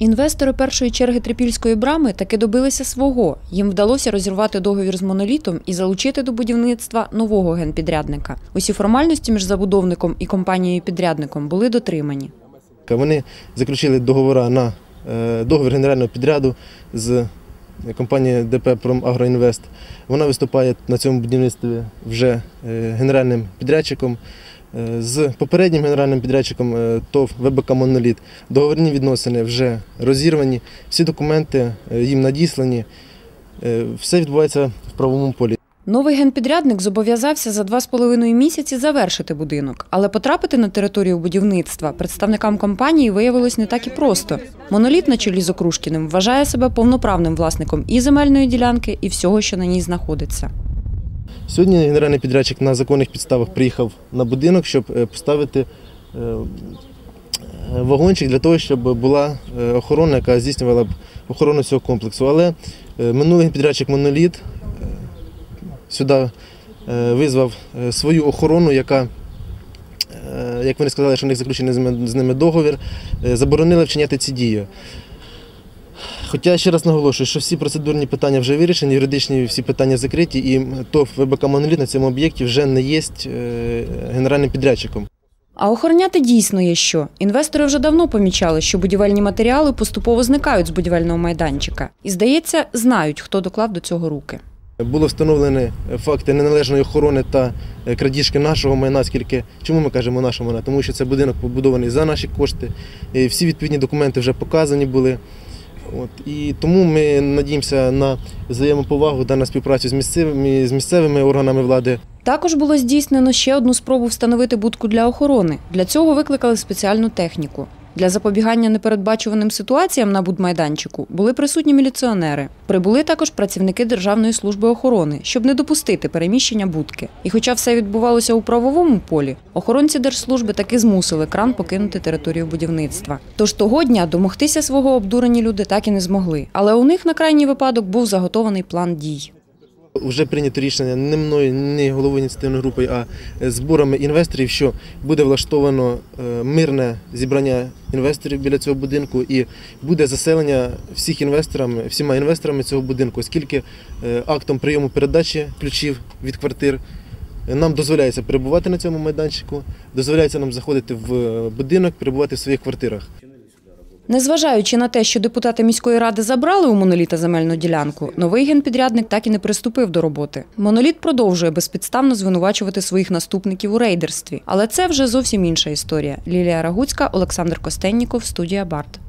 Інвестори першої черги трипільської брами таки добилися свого. Їм вдалося розірвати договір з монолітом і залучити до будівництва нового генпідрядника. Усі формальності між забудовником і компанією-підрядником були дотримані. Вони заключили договори на е, договір генерального підряду з компанією ДП «Промагроінвест». Вона виступає на цьому будівництві вже е, генеральним підрядчиком. Е, З попереднім генеральним підрядчиком е, ТОВ ВБК Моноліт договірні відносини вже розірвані, всі документи е, їм надіслані. Все відбувається в правовому полі. Новий генпідрядник зобов'язався за два з половиною місяці завершити будинок, але потрапити на територію будівництва представникам компанії виявилось не так і просто. Моноліт на чолі з Окрушкіним вважає себе повноправним власником і земельної ділянки, і всього, що на ній знаходиться. Сьогодні генеральний підрядчик на законних підставах приїхав на будинок, щоб е, поставити е, е, вагончик для того, щоб була охорона, яка здійснювала б охорону цього комплексу. Але минулий підрядчик Моноліт сюди визвав свою охорону, яка, як вони сказали, що в них заключений з ними- договір, заборонили вчиняти ці дії. Хоча ще раз наголошую, що всі процедурні питання вже вирішені, юридичні всі питання закриті, і ТОВ ВБК Моноліт на цьому об'єкті вже не є е, генеральним підрядчиком. А охороняти дійсно є що. Інвестори вже давно помічали, що будівельні матеріали поступово зникають з будівельного майданчика. І, здається, знають, хто доклав до цього руки. Було встановлені факти неналежної охорони та е, крадіжки нашого майна. Скільки чому ми кажемо нашого майна? Тому що це будинок побудований за наші кошти. і Всі відповідні документи вже показані були. От і тому ми надіємося на взаємоповагу та на співпрацю з місцевими з місцевими органами влади. Також було здійснено ще одну спробу встановити будку для охорони. Для цього викликали спеціальну техніку. Для запобігання непередбачуваним ситуаціям на будмайданчику були присутні міліціонери. Прибули також працівники Державної служби охорони, щоб не допустити переміщення будки. І хоча все відбувалося у правовому полі, охоронці держслужби таки змусили кран покинути територію будівництва. Тож того дня домогтися свого обдурені люди так і не змогли. Але у них на крайній випадок був заготований план дій. Вже прийнято рішення не мною, не головою ініціативної групи, а зборами інвесторів, що буде влаштовано е, мирне зібрання інвесторів біля цього будинку і буде заселення всіх інвесторами, всіма інвесторами цього будинку, оскільки е, актом прийому передачі ключів від квартир е, нам дозволяється перебувати на цьому майданчику, дозволяється нам заходити в е, будинок, перебувати в своїх квартирах. Незважаючи на те, що депутати міської ради забрали у моноліта земельну ділянку, новий генпідрядник так і не приступив до роботи. Моноліт продовжує безпідставно звинувачувати своїх наступників у рейдерстві. Але це вже зовсім інша історія. Лілія Рагуцька, Олександр Костенніков, студія Барт.